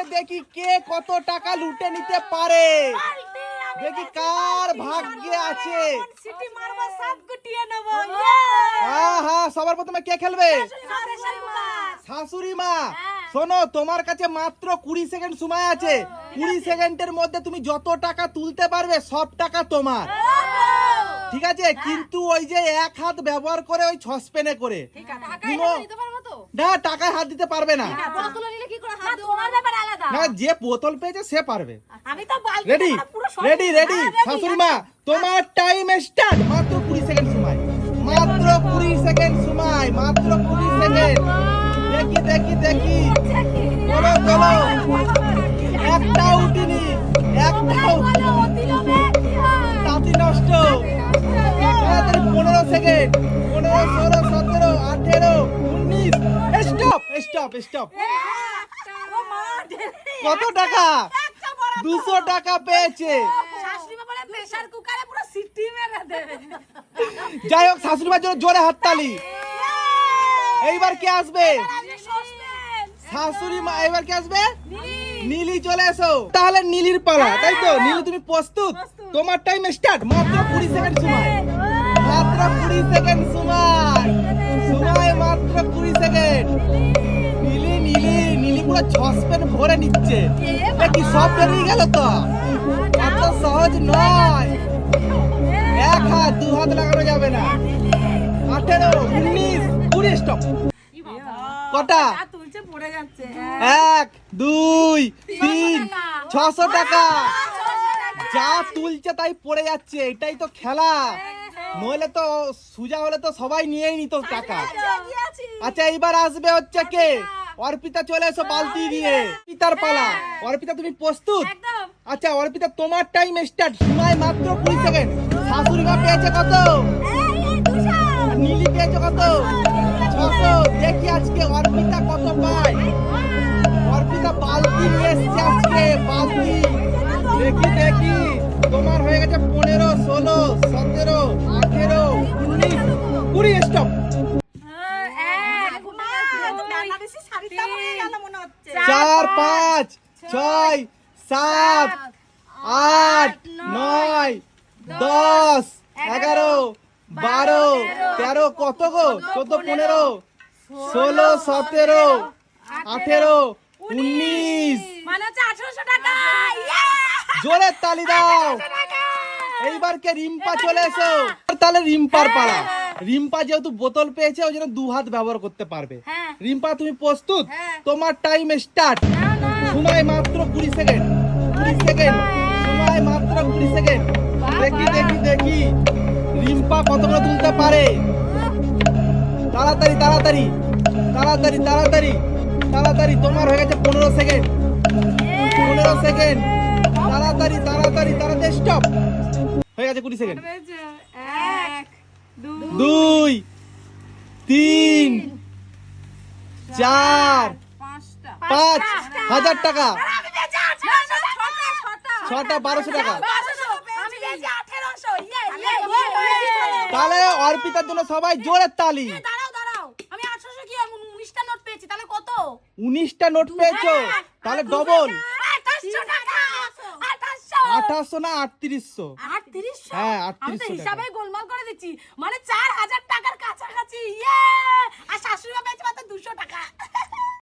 আজকে দেখি কে কত টাকা লুটে নিতে পারে। দেখি কার ভাগ্যে আছে। হ্যাঁ হ্যাঁ সবার প্রথমে কে খেলবে। শাশুড়ি মা। শোনো তোমার কাছে মাত্র কুড়ি সেকেন্ড সময় আছে। কুড়ি সেকেন্ডের মধ্যে তুমি যত টাকা তুলতে পারবে সব টাকা তোমার। ঠিক আছে? কিন্তু ওই যে এক হাত ব্যবহার করে ওই ছসপেনে করে। না টাকায় হাত দিতে পারবে না। না যে বোতল পেয়েছে সে পারবে। আমি তো রেডি রেডি রেডি শাশুড়ি মা তোমার টাইম স্টার্ট মাত্র কুড়ি সেকেন্ড সময়। মাত্র কুড়ি সেকেন্ড সময়। মাত্র কুড়ি সেকেন্ড দেখি দেখি দেখি। চলো চলো একটা উঠিনি। একটাও তাঁতি নষ্ট। পনেরো সেকেন্ড পনেরো ষোলো সতেরো আঠেরো উনিশ। Stop stop stop. কত টাকা? দুশো টাকা পেয়েছে। যাই হোক শাশুড়িমার জন্য জোরে হাততালি। এইবার কে আসবে? শাশুড়ি মা এবার কে আসবে? নীলি। চলে এসো। তাহলে নীলির পালা তাই তো? নীলি তুমি প্রস্তুত? তোমার টাইম স্টার্ট মাত্র কুড়ি সেকেন্ড সময়। মাত্র কুড়ি সেকেন্ড সময়। সময় মাত্র কুড়ি সেকেন্ড পুরো ছসপেন ভরে নিচ্ছে। কি সব বেরিয়ে গেল তো। এত সহজ নয়। এক হাত, দু হাত লাগানো যাবে না। আঠেরো, উনিশ, কুড়ি স্টপ কটা? এক, দুই, তিন, ছশো টাকা। যা তুলছে তাই পড়ে যাচ্ছে, এটাই তো খেলা। নইলে তো সুজা হলে তো সবাই নিয়েই নিত টাকা। আচ্ছা এইবার আসবে হচ্ছে কে? অর্পিতা চলে এসো বালতি দিয়ে পিতার পালা। অর্পিতা তুমি প্রস্তুত? আচ্ছা অর্পিতা তোমার টাইম স্টার্ট সময় মাত্র কুড়ি সেকেন্ড শাশুড়ি মা পেয়েছে কত? নীলি পেয়েছে কত? ছশো। দেখি আজকে অর্পিতা কত পায়। অর্পিতা বালতি নিয়ে এসছে আজকে বালতি। দেখি দেখি। তোমার হয়ে গেছে পনেরো ষোলো। চার পাঁচ ছয় সাত আট নয় দশ এগারো বারো তেরো কত গো? চোদ্দ পনেরো ষোলো সতেরো আঠেরো উনিশ। মানে হচ্ছে আঠারোশো জোরে তালি দাও। এইবার কে রিম্পা চলে এসো। তাহলে রিম্পার পালা। রিম্পা যেহেতু বোতল পেয়েছে ওই জন্য দু হাত ব্যবহার করতে পারবে। হ্যাঁ। রিম্পা তুমি প্রস্তুত? হ্যাঁ। তোমার টাইম স্টার্ট সময় মাত্র কুড়ি সেকেন্ড কুড়ি সেকেন্ড সময় মাত্র কুড়ি সেকেন্ড দেখি দেখি দেখি। রিম্পা কতগুলো তুলতে পারে? তাড়াতাড়ি তাড়াতাড়ি। তাড়াতাড়ি তাড়াতাড়ি। তাড়াতাড়ি তোমার হয়ে গেছে পনেরো সেকেন্ড পনেরো সেকেন্ড তাড়াতাড়ি তাড়াতাড়ি তাড়াতাড়ি। স্টপ হয়ে গেছে কুড়ি সেকেন্ড এক দুই তিন চার পাঁচ হাজার টাকা। ছটা বারোশো টাকা। তাহলে অর্পিতার জন্য সবাই জোরের তালি। উনিশটা নোট পেয়েছি? তাহলে কত উনিশটা নোট পেয়েছ তাহলে ডবল আঠাশশো না আটত্রিশশো? আটত্রিশশো? হ্যাঁ, আমি তো 3800 হিসাবে গোলমাল দিচ্ছি মানে চার হাজার টাকার কাছাকাছি। ইয়ে! আর শাশুড়ি মা পেয়েছে মাত্র দুশো টাকা।